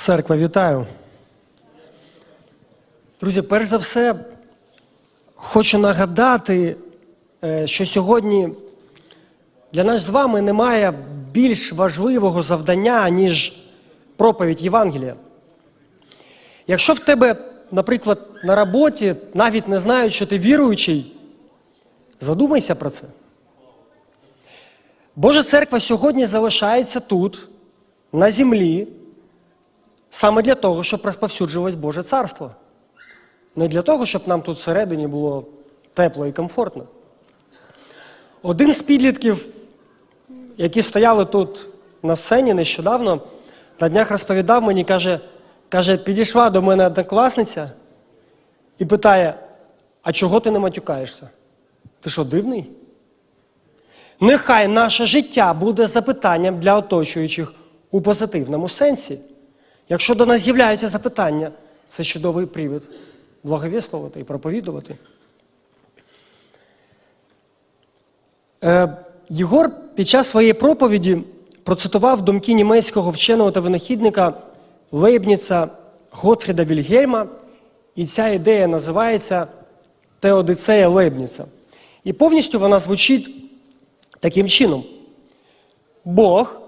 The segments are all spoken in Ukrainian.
Церква, вітаю. Друзі, перш за все, хочу нагадати, е, що сьогодні для нас з вами немає більш важливого завдання, ніж проповідь Євангелія. Якщо в тебе, наприклад, на роботі навіть не знають, що ти віруючий, задумайся про це. Божа церква сьогодні залишається тут, на землі, саме для того, щоб розповсюджувалось Боже царство. Не для того, щоб нам тут всередині було тепло і комфортно. Один з підлітків, які стояли тут на сцені нещодавно, на днях розповідав мені, каже, каже, підійшла до мене однокласниця і питає: а чого ти не матюкаєшся? Ти що, дивний? Нехай наше життя буде запитанням для оточуючих у позитивному сенсі. Якщо до нас з'являються запитання, це чудовий привід благовіствувати і проповідувати. Е, Єгор під час своєї проповіді процитував думки німецького вченого та винахідника Лейбніца Готфріда Вільгельма, і ця ідея називається Теодицея Лейбніца. І повністю вона звучить таким чином: Бог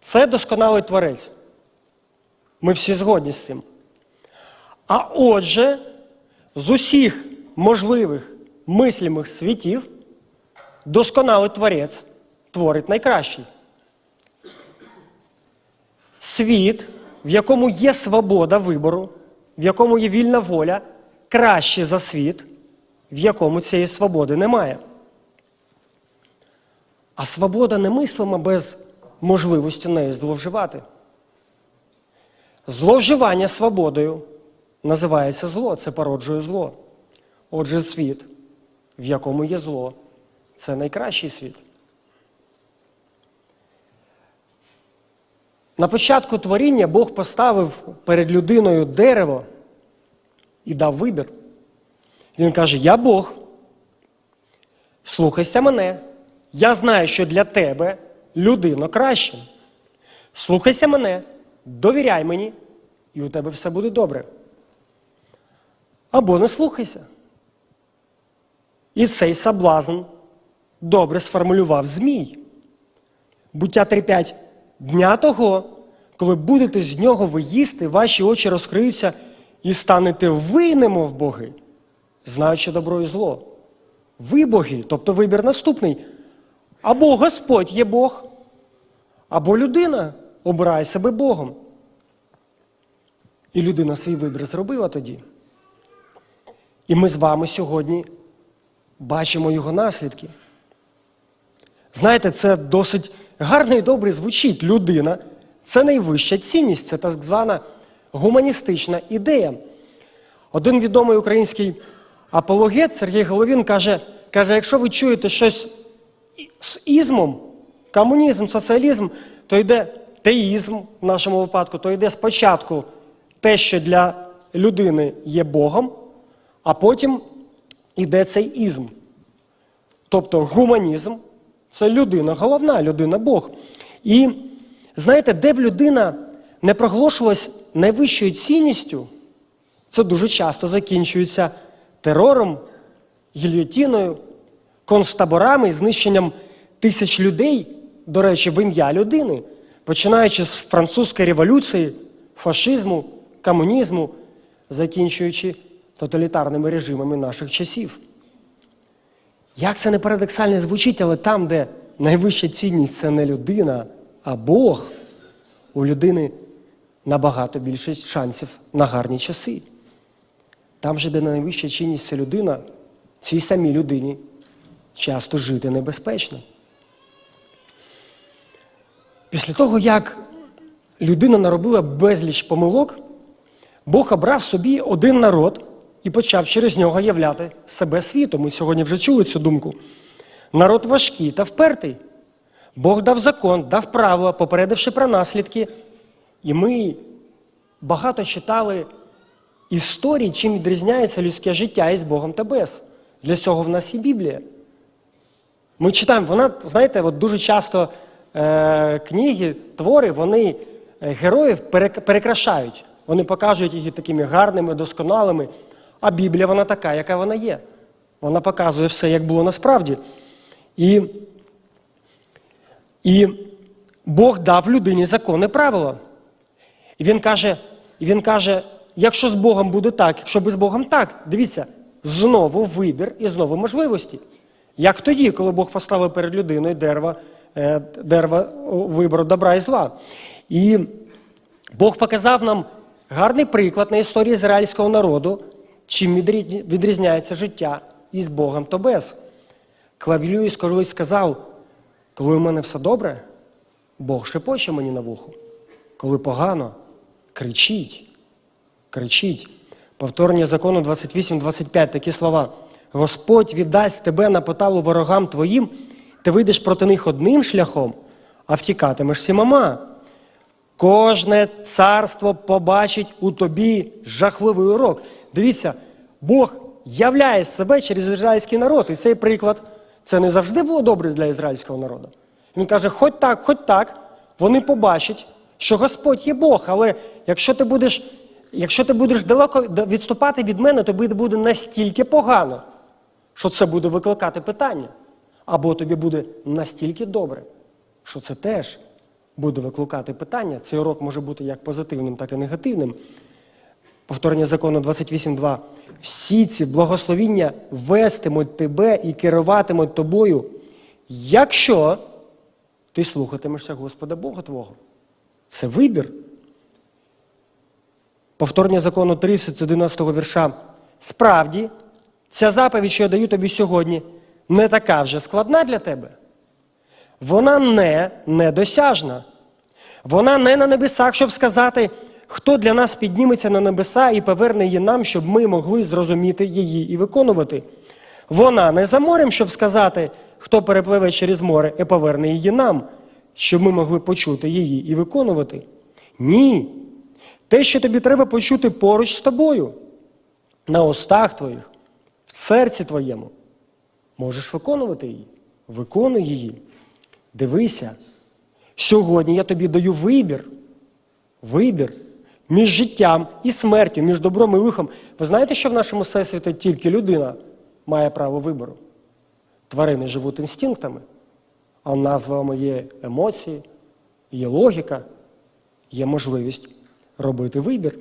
це досконалий творець. Ми всі згодні з цим. А отже, з усіх можливих мислимих світів досконалий творець творить найкращий. Світ, в якому є свобода вибору, в якому є вільна воля, кращий за світ, в якому цієї свободи немає. А свобода немислима без можливості нею зловживати. Зловживання свободою називається зло, це породжує зло. Отже, світ, в якому є зло, це найкращий світ. На початку творіння Бог поставив перед людиною дерево і дав вибір. Він каже: Я Бог, слухайся мене. Я знаю, що для тебе людино краще. Слухайся мене, довіряй мені, і у тебе все буде добре. Або не слухайся. І цей соблазн добре сформулював Змій. Буття 3.5. Дня того, коли будете з нього ви їсти, ваші очі розкриються і станете ви, немов боги, знаючи добро і зло. Ви боги, тобто вибір наступний. Або Господь є Бог, або людина обирає себе Богом. І людина свій вибір зробила тоді. І ми з вами сьогодні бачимо його наслідки. Знаєте, це досить гарно і добре звучить. Людина це найвища цінність, це так звана гуманістична ідея. Один відомий український апологет Сергій Головін каже, каже, якщо ви чуєте щось з ізмом, комунізм, соціалізм, то йде теїзм в нашому випадку, то йде спочатку те, що для людини є Богом, а потім йде цей ізм. Тобто гуманізм це людина, головна людина Бог. І знаєте, де б людина не проголошувалась найвищою цінністю, це дуже часто закінчується терором, гільйотіною, концтаборами, знищенням тисяч людей, до речі, в ім'я людини, починаючи з французької революції, фашизму, комунізму, закінчуючи тоталітарними режимами наших часів. Як це не парадоксально звучить, але там, де найвища цінність це не людина, а Бог, у людини набагато більше шансів на гарні часи. Там же, де найвища цінність це людина, цій самій людині часто жити небезпечно. Після того, як людина наробила безліч помилок, Бог обрав собі один народ і почав через нього являти себе світом. Ми сьогодні вже чули цю думку. Народ важкий та впертий. Бог дав закон, дав право, попередивши про наслідки. І ми багато читали історій, чим відрізняється людське життя із Богом та без. Для цього в нас і Біблія. Ми читаємо, вона, знаєте, от дуже часто е, книги, твори, вони е, героїв перекрашають. Вони покажуть їх такими гарними, досконалими. А Біблія вона така, яка вона є. Вона показує все, як було насправді. І, і Бог дав людині законне правило. І він каже, він каже, якщо з Богом буде так, якщо без Богом так, дивіться, знову вибір і знову можливості. Як тоді, коли Бог поставив перед людиною дерево, е, дерево вибору добра і зла. І Бог показав нам гарний приклад на історії ізраїльського народу, чим відрізняється життя із Богом то без. Клавілюїс колись сказав, коли у мене все добре, Бог шепоче мені на вухо. Коли погано, кричіть, кричіть. Повторення закону 28-25, такі слова. Господь віддасть тебе на поталу ворогам твоїм, ти вийдеш проти них одним шляхом, а втікатимеш сімома. Кожне царство побачить у тобі жахливий урок. Дивіться, Бог являє себе через ізраїльський народ. І цей приклад це не завжди було добре для ізраїльського народу. Він каже: хоч так, хоч так, вони побачать, що Господь є Бог. Але якщо ти будеш, якщо ти будеш далеко відступати від мене, тобі буде настільки погано, що це буде викликати питання. Або тобі буде настільки добре, що це теж буде викликати питання. Цей урок може бути як позитивним, так і негативним. Повторення закону 28.2. Всі ці благословіння вестимуть тебе і керуватимуть тобою, якщо ти слухатимешся Господа Бога Твого. Це вибір. Повторення закону 30 з 11 вірша. Справді, ця заповідь, що я даю тобі сьогодні, не така вже складна для тебе. Вона не недосяжна. Вона не на небесах, щоб сказати, хто для нас підніметься на небеса і поверне її нам, щоб ми могли зрозуміти її і виконувати. Вона не за морем, щоб сказати, хто перепливе через море і поверне її нам, щоб ми могли почути її і виконувати. Ні. Те, що тобі треба почути поруч з тобою, на устах твоїх, в серці твоєму. Можеш виконувати її. Виконуй її. Дивися, сьогодні я тобі даю вибір. Вибір між життям і смертю, між добром і лихом. Ви знаєте, що в нашому всесвіті тільки людина має право вибору? Тварини живуть інстинктами, а назвами є емоції, є логіка, є можливість робити вибір.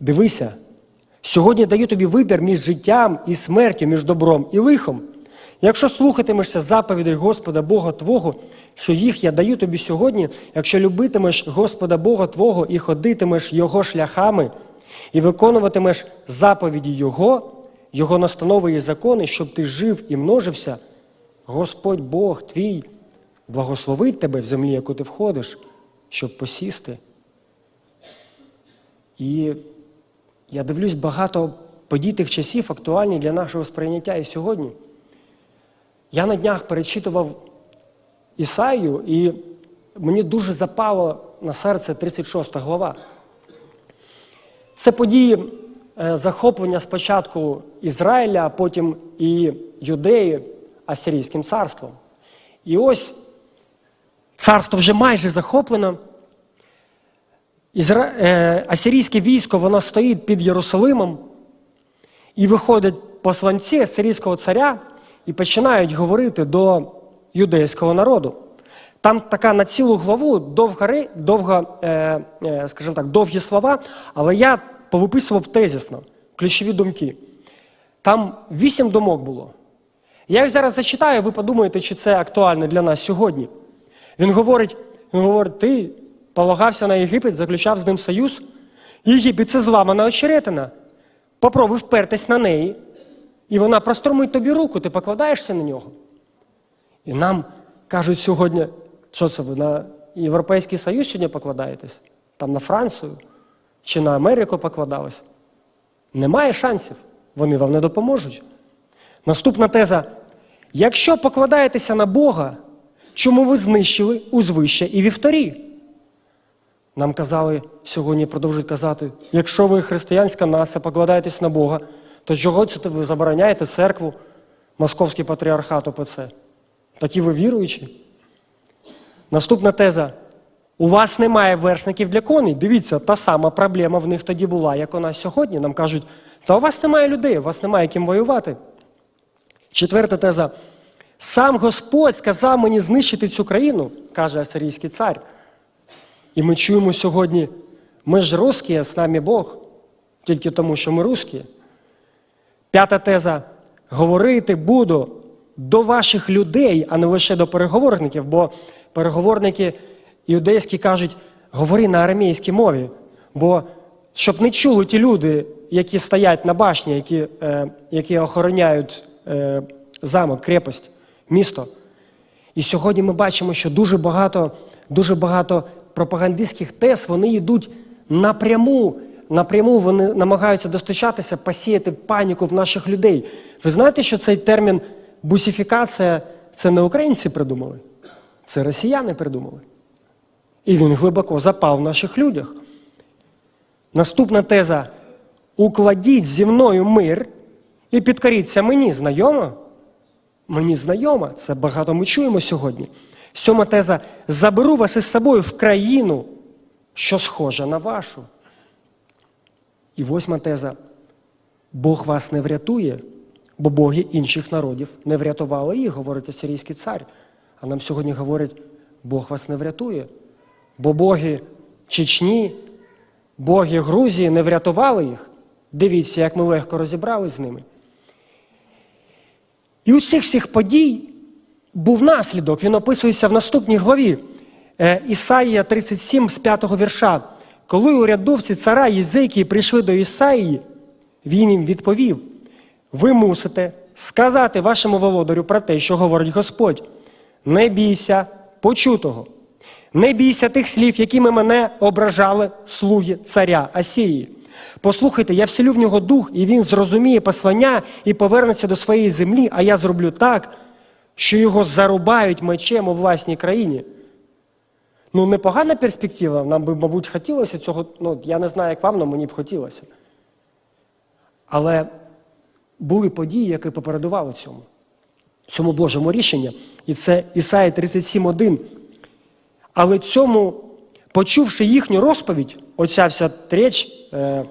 Дивися, сьогодні даю тобі вибір між життям і смертю, між добром і лихом. Якщо слухатимешся заповідей Господа Бога Твого, що їх я даю тобі сьогодні, якщо любитимеш Господа Бога Твого і ходитимеш Його шляхами, і виконуватимеш заповіді Його, Його настанови і закони, щоб ти жив і множився, Господь Бог твій благословить тебе в землі, яку ти входиш, щоб посісти. І я дивлюсь, багато подій тих часів актуальні для нашого сприйняття і сьогодні. Я на днях перечитував Ісаю, і мені дуже запало на серце 36 глава. Це події е, захоплення спочатку Ізраїля, а потім і Юдеї Асирійським царством. І ось царство вже майже захоплено. Ізра... е, Асирійське військо воно стоїть під Єрусалимом, і виходять посланці асирійського царя і починають говорити до юдейського народу. Там така на цілу главу довга, довга, е, е, скажімо так, довгі слова, але я повиписував тезісно, ключові думки. Там вісім думок було. Я їх зараз зачитаю, ви подумаєте, чи це актуально для нас сьогодні. Він говорить, він говорить, ти полагався на Єгипет, заключав з ним союз. Єгипет це зламана очеретина. Попробуй впертись на неї, і вона простромить тобі руку, ти покладаєшся на нього. І нам кажуть сьогодні, що це ви на Європейський Союз сьогодні покладаєтесь? Там на Францію чи на Америку покладались? Немає шансів, вони вам не допоможуть. Наступна теза. Якщо покладаєтеся на Бога, чому ви знищили узвище і вівторі? Нам казали сьогодні, продовжують казати, якщо ви християнська нація, покладаєтесь на Бога, то чого це ви забороняєте церкву, Московський патріархат ОПЦ? Такі ви віруючі? Наступна теза. У вас немає вершників для коней. Дивіться, та сама проблема в них тоді була, як у нас сьогодні. Нам кажуть, та у вас немає людей, у вас немає ким воювати. Четверта теза. Сам Господь сказав мені знищити цю країну, каже асирійський цар. І ми чуємо сьогодні, ми ж русські, а з нами Бог, тільки тому, що ми русські. П'ята теза. Говорити буду до ваших людей, а не лише до переговорників, бо переговорники іудейські кажуть, говори на арамейській мові, бо щоб не чули ті люди, які стоять на башні, які, е, які охороняють е, замок, крепость, місто. І сьогодні ми бачимо, що дуже багато, дуже багато пропагандистських тез вони йдуть напряму. Напряму вони намагаються достучатися, посіяти паніку в наших людей. Ви знаєте, що цей термін бусифікація це не українці придумали, це росіяни придумали. І він глибоко запав в наших людях. Наступна теза: укладіть зі мною мир і підкоріться мені. Знайомо? Мені знайома, це багато ми чуємо сьогодні. Сьома теза: заберу вас із собою в країну, що схожа на вашу. І восьма теза: Бог вас не врятує, бо боги інших народів не врятували їх, говорить асирійський цар. А нам сьогодні говорять, Бог вас не врятує, бо боги Чечні, боги Грузії не врятували їх. Дивіться, як ми легко розібрались з ними. І у цих всіх подій був наслідок. Він описується в наступній главі Е, Ісаїя 37 з 5 вірша. Коли урядовці цара Єзикії прийшли до Ісаїї, він їм відповів: ви мусите сказати вашому володарю про те, що говорить Господь. Не бійся почутого, не бійся тих слів, якими мене ображали слуги царя Асірії. Послухайте, я вселю в нього дух, і він зрозуміє послання і повернеться до своєї землі, а я зроблю так, що його зарубають мечем у власній країні. Ну, непогана перспектива. Нам би, мабуть, хотілося цього. Ну, я не знаю, як вам, але мені б хотілося. Але були події, які попередували цьому, цьому Божому рішенню. І це Ісаї 37.1. Але цьому, почувши їхню розповідь, оця вся реч е,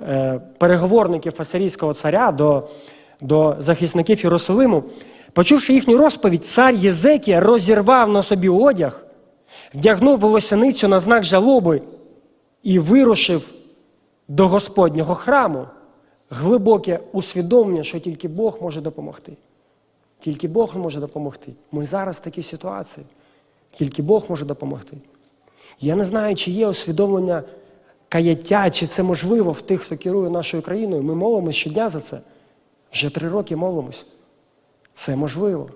е, переговорників асирійського царя до, до захисників Єрусалиму, почувши їхню розповідь, цар Єзекія розірвав на собі одяг, вдягнув волосяницю на знак жалоби і вирушив до Господнього храму. Глибоке усвідомлення, що тільки Бог може допомогти. Тільки Бог може допомогти. Ми зараз в такій ситуації. Тільки Бог може допомогти. Я не знаю, чи є усвідомлення каяття, чи це можливо в тих, хто керує нашою країною. Ми молимося щодня за це. Вже три роки молимось. Це можливо.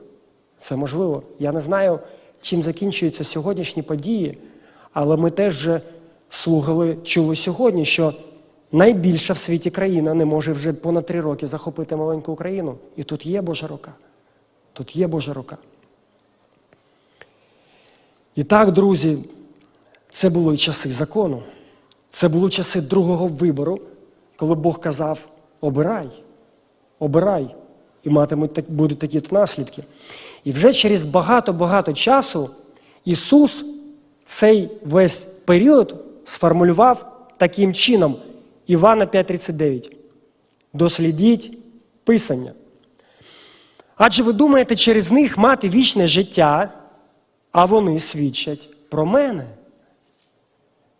Це можливо. Я не знаю, чим закінчуються сьогоднішні події, але ми теж вже слухали, чули сьогодні, що найбільша в світі країна не може вже понад три роки захопити маленьку Україну. І тут є Божа рука. Тут є Божа рука. І так, друзі, це були часи закону. Це були часи другого вибору, коли Бог казав: обирай, обирай, і матимуть будуть такі наслідки. І вже через багато-багато часу Ісус цей весь період сформулював таким чином Івана 5:39. Дослідіть Писання. Адже ви думаєте через них мати вічне життя, а вони свідчать про мене.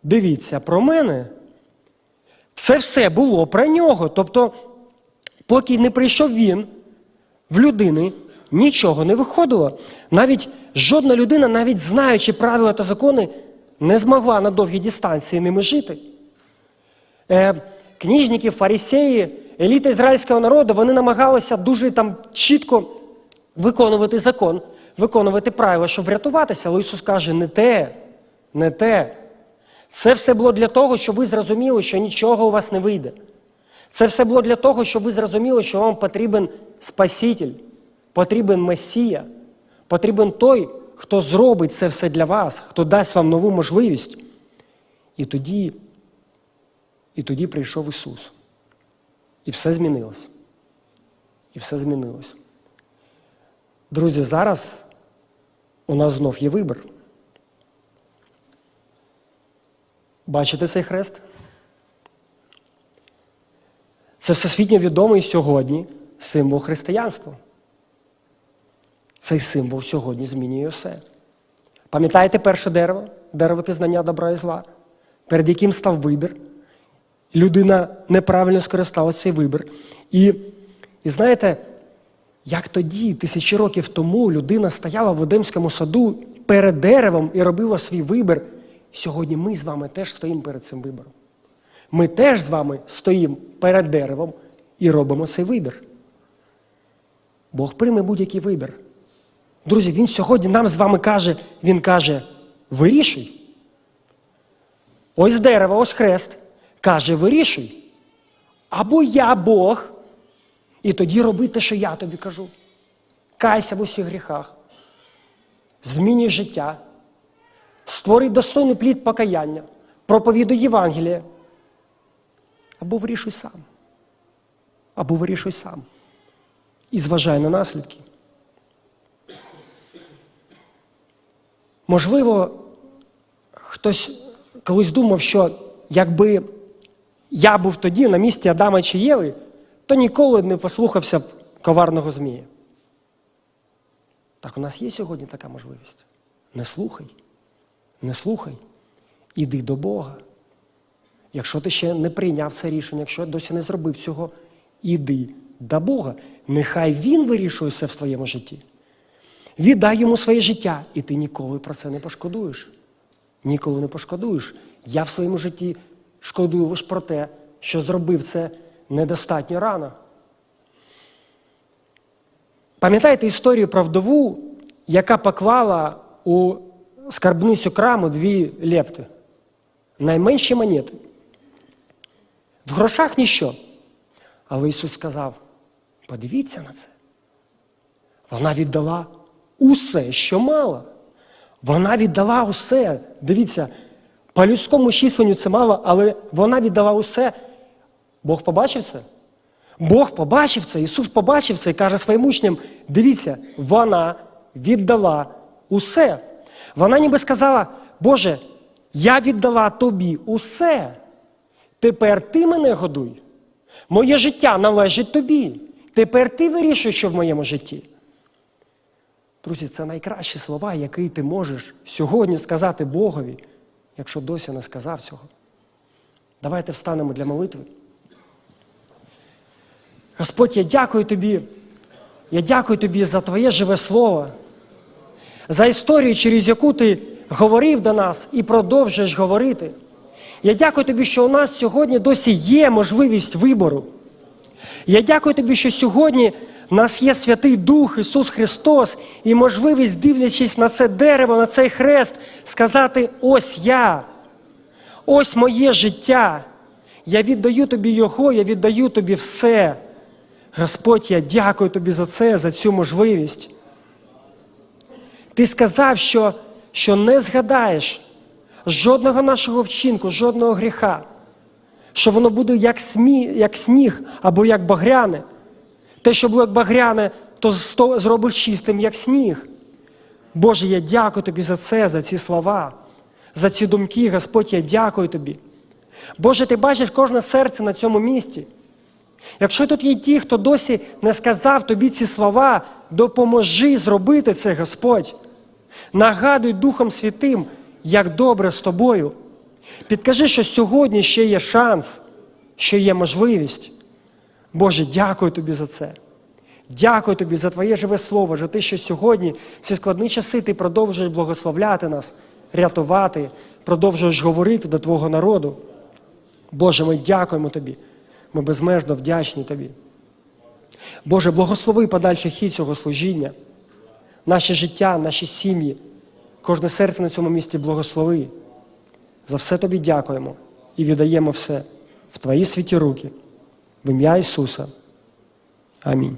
Дивіться, про мене. Це все було про нього. Тобто, поки не прийшов він, в людини нічого не виходило. Навіть жодна людина, навіть знаючи правила та закони, не змогла на довгій дистанції ними жити. Е, книжники, фарисеї, еліта ізраїльського народу, вони намагалися дуже там чітко виконувати закон, виконувати правила, щоб врятуватися. Але Ісус каже, не те, не те. Це все було для того, щоб ви зрозуміли, що нічого у вас не вийде. Це все було для того, щоб ви зрозуміли, що вам потрібен Спаситель, потрібен Месія, потрібен той, хто зробить це все для вас, хто дасть вам нову можливість. І тоді, І тоді прийшов Ісус. І все змінилось. І все змінилось. Друзі, зараз у нас знов є вибір. Бачите цей хрест? Це всесвітньо відомий сьогодні символ християнства. Цей символ сьогодні змінює все. Пам'ятаєте перше дерево, дерево пізнання добра і зла, перед яким став вибір. Людина неправильно скористалася цей вибір. І, і знаєте, як тоді, тисячі років тому, людина стояла в Едемському саду перед деревом і робила свій вибір. Сьогодні ми з вами теж стоїмо перед цим вибором. Ми теж з вами стоїмо перед деревом і робимо цей вибір. Бог прийме будь-який вибір. Друзі, Він сьогодні нам з вами каже, Він каже, вирішуй. Ось дерево, ось хрест. Каже, вирішуй. Або я Бог, і тоді роби те, що я тобі кажу. Кайся в усіх гріхах, змінюй життя, створи достойний плід покаяння, проповідуй Євангеліє. Або вирішуй сам. Або вирішуй сам. І зважай на наслідки. Можливо, хтось колись думав, що якби я був тоді на місці Адама чи Єви, то ніколи не послухався б коварного Змія. Так у нас є сьогодні така можливість. Не слухай, не слухай, іди до Бога. Якщо ти ще не прийняв це рішення, якщо досі не зробив цього, іди до Бога. Нехай Він вирішує все в твоєму житті. Віддай йому своє життя, і ти ніколи про це не пошкодуєш. Ніколи не пошкодуєш. Я в своєму житті шкодую лише про те, що зробив це недостатньо рано. Пам'ятаєте історію про вдову, яка поклала у скарбницю краму дві лепти, найменші монети. В грошах ніщо. Але Ісус сказав: подивіться на це. Вона віддала усе, що мала. Вона віддала усе. Дивіться, по людському численню це мало, але вона віддала усе. Бог побачив це? Бог побачив це, Ісус побачив це і каже своїм учням: дивіться, вона віддала усе. Вона ніби сказала, Боже, я віддала тобі усе. Тепер ти мене годуй. Моє життя належить тобі. Тепер ти вирішуєш, що в моєму житті. Друзі, це найкращі слова, які ти можеш сьогодні сказати Богові, якщо досі не сказав цього. Давайте встанемо для молитви. Господь, я дякую тобі. Я дякую тобі за Твоє живе слово, за історію, через яку ти говорив до нас і продовжуєш говорити. Я дякую тобі, що у нас сьогодні досі є можливість вибору. Я дякую тобі, що сьогодні в нас є Святий Дух Ісус Христос і можливість, дивлячись на це дерево, на цей хрест, сказати: ось я, ось моє життя. Я віддаю тобі Його, я віддаю тобі все. Господь, я дякую тобі за це, за цю можливість. Ти сказав, що, що не згадаєш жодного нашого вчинку, жодного гріха, що воно буде як, смі, як сніг або як багряне. Те, що було як багряне, то зробиш чистим, як сніг. Боже, я дякую тобі за це, за ці слова, за ці думки, Господь, я дякую тобі. Боже, ти бачиш кожне серце на цьому місці. Якщо тут є ті, хто досі не сказав тобі ці слова, допоможи зробити це, Господь. Нагадуй Духом Святим, як добре з тобою. Підкажи, що сьогодні ще є шанс, що є можливість. Боже, дякую тобі за це. Дякую тобі за Твоє живе слово, за те, що сьогодні, в ці складні часи, ти продовжуєш благословляти нас, рятувати, продовжуєш говорити до Твого народу. Боже, ми дякуємо Тобі. Ми безмежно вдячні Тобі. Боже, благослови подальший хід цього служіння, наше життя, наші сім'ї, кожне серце на цьому місті благослови. За все тобі дякуємо і віддаємо все в Твої святі руки. В ім'я Ісуса. Амінь.